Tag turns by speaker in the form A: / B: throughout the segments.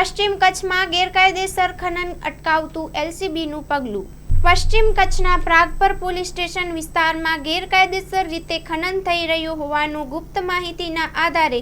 A: પશ્ચિમ કચ્છમાં ગેરકાયદેસર ખનન અટકાવતું એલસીબીનું પગલું. પશ્ચિમ કચ્છના પ્રાગપર પોલીસ સ્ટેશન વિસ્તારમાં ગેરકાયદેસર રીતે ખનન થઈ રહ્યું હોવાનું ગુપ્ત માહિતીના આધારે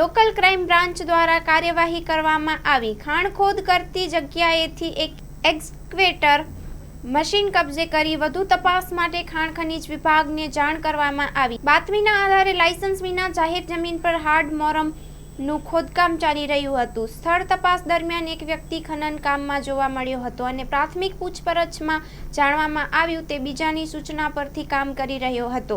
A: લોકલ ક્રાઇમ બ્રાન્ચ દ્વારા કાર્યવાહી કરવામાં આવી. ખાણખોદ કરતી જગ્યાએથી એક એક્સક્વેટર મશીન કબજે કરી વધુ તપાસ માટે ખાણ ખનીજ વિભાગને જાણ કરવામાં આવી. બાતમીના આધારે લાયસન્સ વિના જાહેર જમીન પર હાર્ડ મોરમ નું ખોદકામ ચાલી રહ્યું હતું. સ્થળ તપાસ દરમિયાન એક વ્યક્તિ ખનન કામમાં જોવા મળ્યો હતો અને પ્રાથમિક પૂછપરછમાં જાણવામાં આવ્યું તે બીજાની સૂચના પરથી કામ કરી રહ્યો હતો.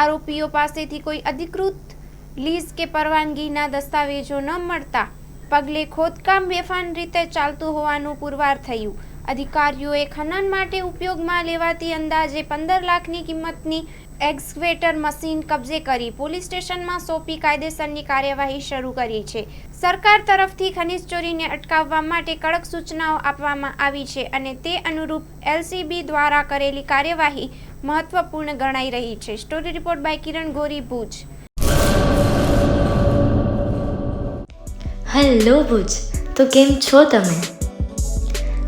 A: આરોપીઓ પાસેથી કોઈ અધિકૃત લીઝ કે પરવાનગીના દસ્તાવેજો ન મળતા પગલે ખોદકામ બેફાન રીતે ચાલતું હોવાનું પુરવાર થયું. અધિકારીઓએ ખનન માટે ઉપયોગમાં લેવાતી અંદાજે પંદર લાખની કિંમતની એક્સવેટર મશીન કબજે કરી પોલીસ સ્ટેશનમાં સોંપી કાયદેસરની કાર્યવાહી શરૂ કરી છે. સરકાર તરફથી ખનીજ ચોરીને અટકાવવા માટે કડક સૂચનાઓ આપવામાં આવી છે અને તે અનુરૂપ એલસીબી દ્વારા કરેલી કાર્યવાહી મહત્વપૂર્ણ ગણાઈ રહી છે. Story report by Kiran Gori, Bhuj.
B: Hello, Bhuj. તો કેમ છો તમે?